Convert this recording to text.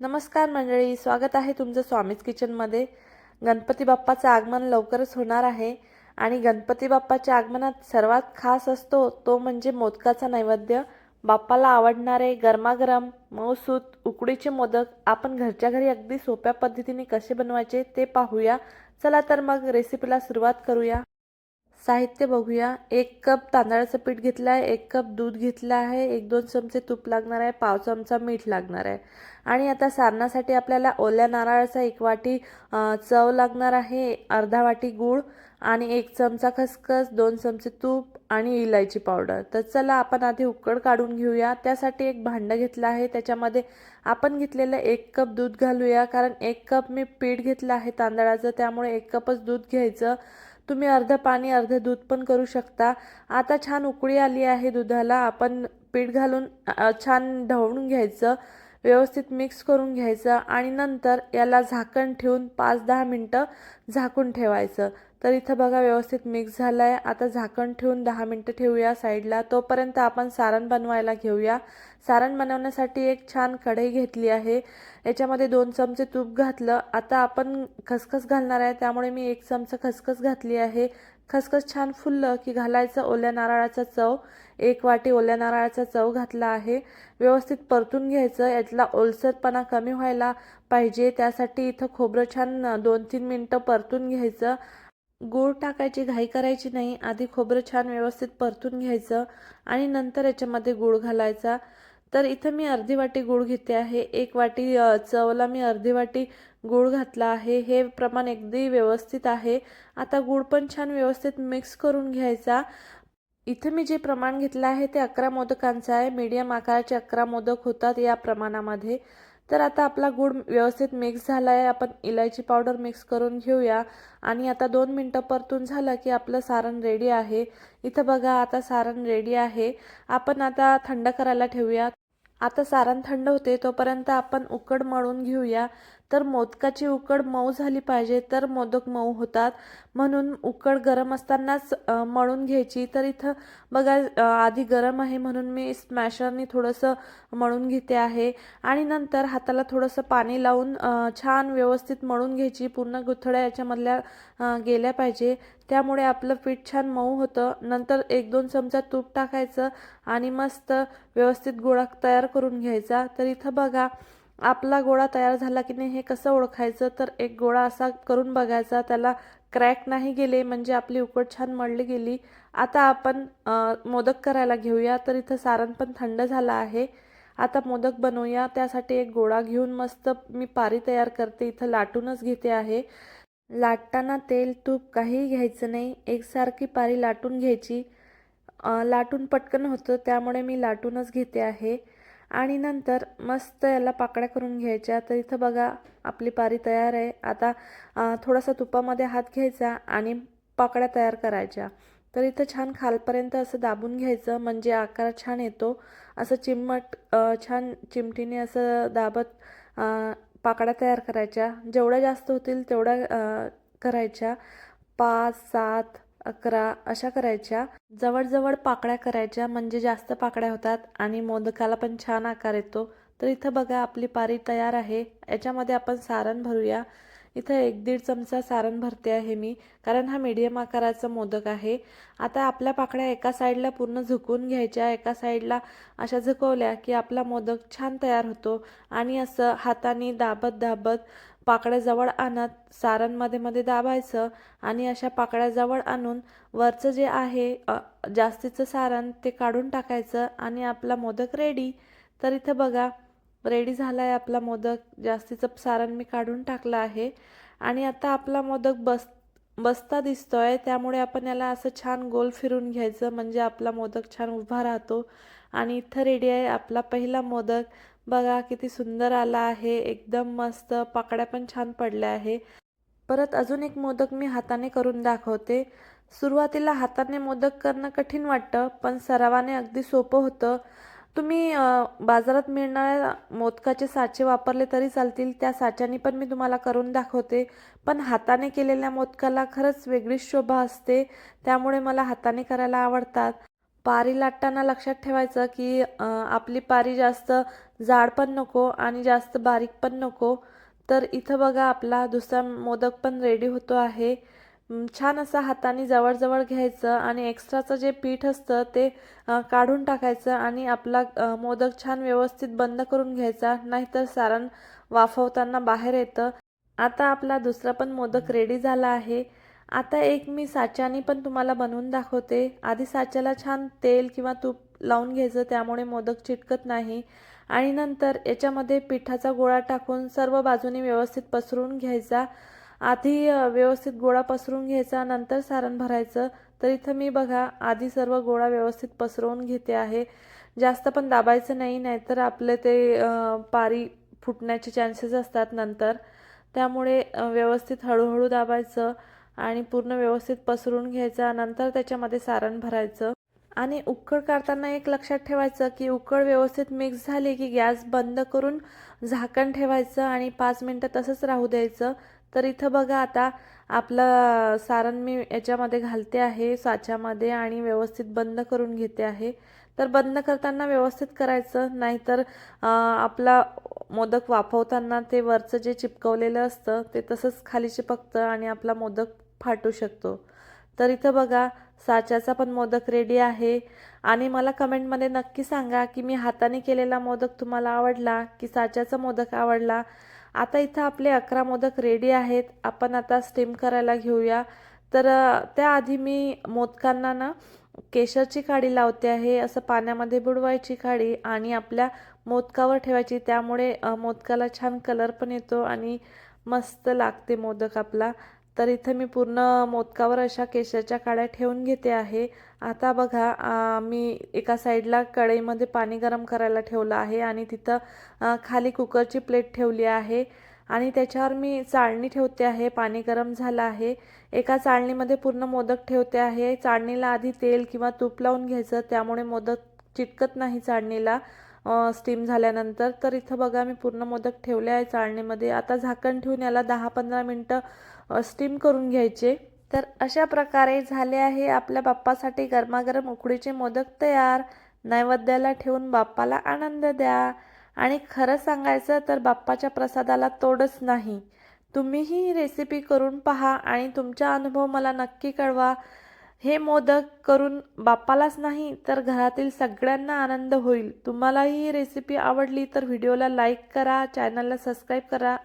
नमस्कार मंडळी स्वागत आहे तुमचं स्वामीज किचनमध्ये. गणपती बाप्पाचं आगमन लवकरच होणार आहे आणि गणपती बाप्पाच्या आगमनात सर्वात खास असतो तो म्हणजे मोदकाचा नैवेद्य. बाप्पाला आवडणारे गरमागरम मऊसूत उकडीचे मोदक आपण घरच्या घरी अगदी सोप्या पद्धतीने कसे बनवायचे ते पाहूया. चला तर मग रेसिपीला सुरुवात करूया. साहित्य बघूया. एक कप तांदळाचं पीठ घेतलं आहे एक कप दूध घेतलं आहे एक दोन चमचे तूप लागणार आहे पाव चमचा मीठ लागणार आहे. आणि आता सारणासाठी आपल्याला ओल्या नारळाचा एक वाटी चव लागणार आहे अर्धा वाटी गूळ आणि एक चमचा खसखस दोन चमचे तूप आणि इलायची पावडर. तर चला आपण आधी उकड काढून घेऊया. त्यासाठी एक भांडं घेतलं आहे. त्याच्यामध्ये आपण घेतलेलं एक कप दूध घालूया कारण एक कप मी पीठ घेतलं आहे तांदळाचं त्यामुळे एक कपच दूध घ्यायचं. तुम्ही अर्धं पाणी अर्धं दूध पण करू शकता. आता छान उकळी आली आहे दुधाला. आपण पीठ घालून छान ढवळून घ्यायचं. व्यवस्थित मिक्स करून घ्यायचं. आणि नंतर याला झाकण ठेवून पाच दहा मिनटं झाकून ठेवायचं. तर इथं बघा व्यवस्थित मिक्स झालं आहे आता झाकण ठेवून दहा मिनटं ठेवूया साईडला. तोपर्यंत आपण सारण बनवायला घेऊया. सारण बनवण्यासाठी एक छान कढई घेतली आहे. याच्यामध्ये दोन चमचे तूप घातलं. आता आपण खसखस घालणार आहे. त्यामुळे मी एक चमचा खसखस घातली आहे. खसखस छान फुललं की घालायचं ओल्या नारळाचा चव. एक वाटी ओल्या नारळाचा चव घातला आहे. व्यवस्थित परतून घ्यायचं. यातला ओलसरपणा कमी व्हायला पाहिजे. त्यासाठी इथं खोबरं छान दोन तीन मिनटं परतून घ्यायचं. गूळ टाकायची घाई करायची नाही. आधी खोबरं छान व्यवस्थित परतून घ्यायचं आणि नंतर याच्यामध्ये गूळ घालायचा. तर इथं मी अर्धी वाटी गूळ घेते आहे. एक वाटी चवला मी अर्धी वाटी गूळ घातला आहे. हे प्रमाण अगदी व्यवस्थित आहे. आता गूळ पण छान व्यवस्थित मिक्स करून घ्यायचा. इथं मी जे प्रमाण घेतलं आहे ते अकरा मोदकांचं आहे. मीडियम आकाराचे अकरा मोदक होतात या प्रमाणामध्ये. तर आता आपला गूळ व्यवस्थित मिक्स झाला आहे आपण इलायची पावडर मिक्स करून घेऊया. आणि आता दोन मिनटं परतून झालं की आपलं सारण रेडी आहे. इथं बघा आता सारण रेडी आहे. आपण आता थंड करायला ठेवूया. आता सारण थंड होते तोपर्यंत आपण उकड मळून घेऊया. तर मोदकाची उकड मऊ झाली पाहिजे तर मोदक मऊ होतात. म्हणून उकड गरम असतानाच मळून घ्यायची. तर इथं बघा आधी गरम आहे म्हणून मी स्मॅशरनी थोडंसं मळून घेते आहे. आणि नंतर हाताला थोडंसं पाणी लावून छान व्यवस्थित मळून घ्यायची. पूर्ण गुथड्या याच्यामधल्या गेल्या पाहिजे. त्यामुळे आपलं पीठ छान मऊ होतं. नंतर एक दोन चमचा तूप टाकायचं आणि मस्त व्यवस्थित गोळा तयार करून घ्यायचा. तर इथं बघा आपला गोळा तयार झाला की नाही हे कसं ओळखायचं? तर एक गोळा असा करून बघायचा त्याला क्रॅक नाही गेले म्हणजे आपली उकड छान मळली गेली. आता आपण मोदक करायला घेऊया. तर इथं सारण पण थंड झालं आहे. आता मोदक बनवूया. त्यासाठी एक गोळा घेऊन मस्त मी पारी तयार करते. इथं लाटूनच घेते आहे. लाटताना तेल तूप काहीही घ्यायचं नाही. एकसारखी पारी लाटून घ्यायची. लाटून पटकन होतं. त्यामुळे मी लाटूनच घेते आहे. आणि नंतर मस्त याला पाकळ्या करून घ्यायच्या. तर इथं बघा आपली पारी तयार आहे. आता थोडासा तुपामध्ये हात घ्यायचा आणि पाकळ्या तयार करायच्या. तर इथं छान खालपर्यंत असं दाबून घ्यायचं म्हणजे आकार छान येतो. असं चिमट छान चिमटीने असं दाबत पाकळ्या तयार करायच्या. जेवढ्या जास्त होतील तेवढ्या करायच्या. पाच सात अकरा अशा करायच्या. जवळजवळ पाकळ्या करायच्या म्हणजे जास्त पाकळ्या होतात आणि मोदकाला पण छान आकार येतो. तर इथं बघा आपली पारी तयार आहे. याच्यामध्ये आपण सारण भरूया. इथं एक दीड चमचा सारण भरते आहे मी कारण हा मीडियम आकाराचा मोदक आहे. आता आपल्या पाकळ्या एका साईडला पूर्ण झुकून घ्यायच्या एका साईडला अशा झुकवल्या की आपला मोदक छान तयार होतो. आणि असं हाताने दाबत दाबत पाकळ्या जवळ आणत सारणमध्ये मध्ये दाबायचं आणि अशा पाकळ्या जवळ आणून वरचं जे आहे जास्तीचं सारण ते काढून टाकायचं आणि आपला मोदक रेडी तर इथं बघा रेडी झाला आहे आपला मोदक. जास्तीचं सारण मी काढून टाकलं आहे. आणि आता आपला मोदक बस बसता दिसतोय. त्यामुळे आपण याला असं छान गोल फिरून घ्यायचं. म्हणजे आपला मोदक छान उभा राहतो. आणि इथं रेडी आहे आपला पहिला मोदक. बघा किती सुंदर आला आहे एकदम मस्त पाकळ्या पण छान पडल्या आहे. परत अजून एक मोदक मी हाताने करून दाखवते. सुरुवातीला हाताने मोदक करणं कठीण वाटतं पण सरावाने अगदी सोपं होतं. तुम्ही बाजारात मिळणाऱ्या मोदकाचे साचे वापरले तरी चालतील त्या साच्याने पण मी तुम्हाला करून दाखवते. पण हाताने केलेल्या मोदकाला खरंच वेगळीच शोभा असते त्यामुळे मला हाताने करायला आवडतात. पारी लाटताना लक्षात ठेवायचं की आपली पारी जास्त जाड पण नको आणि जास्त बारीक पण नको. तर इथं बघा आपला दुसरा मोदक पण रेडी होतो आहे. छान असा हाताने जवळजवळ घ्यायचं आणि एक्स्ट्राचं जे पीठ असतं ते काढून टाकायचं आणि आपला मोदक छान व्यवस्थित बंद करून घ्यायचा नाहीतर सारण वाफवताना बाहेर येतं. आता आपला दुसरा पण मोदक रेडी झाला आहे. आता एक मी साच्याने पण तुम्हाला बनवून दाखवते. आधी साच्याला छान तेल किंवा तूप लावून घ्यायचं त्यामुळे मोदक चिटकत नाही. आणि नंतर याच्यामध्ये पिठाचा गोळा टाकून सर्व बाजूनी व्यवस्थित पसरून घ्यायचा. आधी व्यवस्थित गोळा पसरून घ्यायचा नंतर सारण भरायचं. तर इथं मी बघा आधी सर्व गोळा व्यवस्थित पसरवून घेते आहे. जास्त पण दाबायचं नाही नाहीतर आपले ते पारी फुटण्याचे चान्सेस असतात नंतर. त्यामुळे व्यवस्थित हळूहळू दाबायचं. आणि पूर्ण व्यवस्थित पसरून घ्यायचा नंतर त्याच्यामध्ये सारण भरायचं. आणि उकळ काढताना एक लक्षात ठेवायचं की उकळ व्यवस्थित मिक्स झाली की गॅस बंद करून झाकण ठेवायचं आणि पाच मिनटं तसंच राहू द्यायचं. तर इथं बघा आता आपलं सारण मी याच्यामध्ये घालते आहे साच्यामध्ये आणि व्यवस्थित बंद करून घेते आहे. तर बंद करताना व्यवस्थित करायचं नाहीतर आपला मोदक वाफवताना ते वरचं जे चिपकवलेलं असतं ते तसंच खाली चिपकतं आणि आपला मोदक फाटू शकतो. तर इथं बघा साच्याचा पण मोदक रेडी आहे. आणि मला कमेंटमध्ये नक्की सांगा की मी हाताने केलेला मोदक तुम्हाला आवडला की साच्याचा मोदक आवडला. आता इथं आपले अकरा मोदक रेडी आहेत. आपण आता स्टीम करायला घेऊया. तर त्याआधी मी मोदकांना ना केशरची काडी लावते आहे. असं पाण्यामध्ये बुडवायची काडी आणि आपल्या मोदकावर ठेवायची. त्यामुळे मोदकाला छान कलर पण येतो आणि मस्त लागते मोदक आपला. तर इथं मी पूर्ण मोदकावर अशा केशाच्या काड्या ठेवून घेते आहे. आता बघा मी एका साईडला कढईमध्ये पाणी गरम करायला ठेवलं आहे आणि तिथं खाली कुकरची प्लेट ठेवली आहे. आणि त्याच्यावर मी चाळणी ठेवते आहे पाणी गरम झालं आहे. एका चाळणीमध्ये पूर्ण मोदक ठेवते आहे. चाळणीला आधी तेल किंवा तूप लावून घ्यायचं त्यामुळे मोदक चिटकत नाही चाळणीला स्टीम झाल्यानंतर. तर इथं बघा मी पूर्ण मोदक ठेवले आहे चाळणीमध्ये. आता झाकण ठेवून याला दहा पंधरा मिनटं स्टीम करून घ्यायचे. तर अशा प्रकारे झाले आहे आपल्या बाप्पासाठी गरमागरम उकडीचे मोदक तयार. नैवेद्याला ठेवून बाप्पाला आनंद द्या. आणि खरं सांगायचं तर बाप्पाच्या प्रसादाला तोडच नाही. तुम्हीही ही रेसिपी करून पहा आणि तुमचा अनुभव मला नक्की कळवा. हे मोदक करून बाप्पालाच नाही तर घरातील सगळ्यांना आनंद होईल. तुम्हालाही ही रेसिपी आवडली तर व्हिडिओला लाईक करा चॅनलला सबस्क्राईब करा.